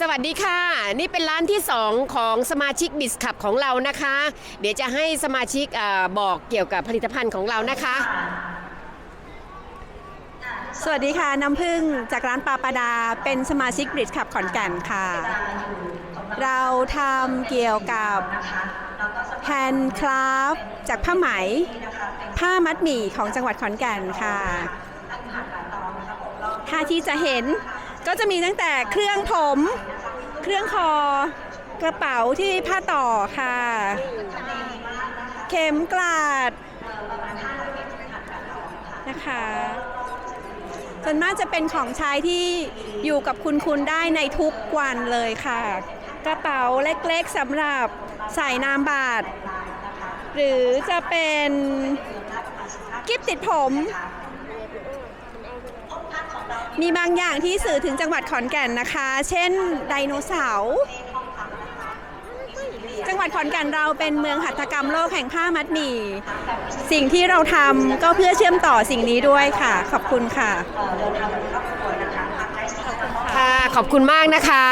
สวัสดีค่ะ นี่เป็นร้านที่ 2 ของสมาชิกบิสคับของเรานะคะ เดี๋ยวจะให้สมาชิกอบอกเกี่ยวกับผลิตภัณฑ์ของเรานะคะ สวัสดีค่ะ น้ำพึ่งจากร้านปาปาดา เป็นสมาชิกบริดขับขอนแก่นค่ะ เราทำเกี่ยวกับแฮนด์คราฟจากผ้าไหม ผ้ามัดหมี่ของจังหวัดขอนแก่นค่ะ ถ้าที่จะเห็น ก็จะมีตั้งแต่เครื่องผม เครื่องคอกระเป๋าที่ผ้าต่อค่ะ เข็มกลาดนะคะส่วนมากจะเป็นของใช้ที่อยู่กับคุณคุณได้ในทุกวันเลยค่ะ กระเป๋าเล็กๆสำหรับใส่นามบาทหรือจะเป็นกิฟติดผม มีบางอย่างที่สื่อถึงจังหวัดขอนแก่นนะคะ เช่นไดโนเสาร์ จังหวัดขอนแก่นเราเป็นเมืองหัตถกรรมโลกแห่งผ้ามัดหมี่ สิ่งที่เราทำก็เพื่อเชื่อมต่อสิ่งนี้ด้วยค่ะ ขอบคุณค่ะ ค่ะ ขอบคุณมากนะคะ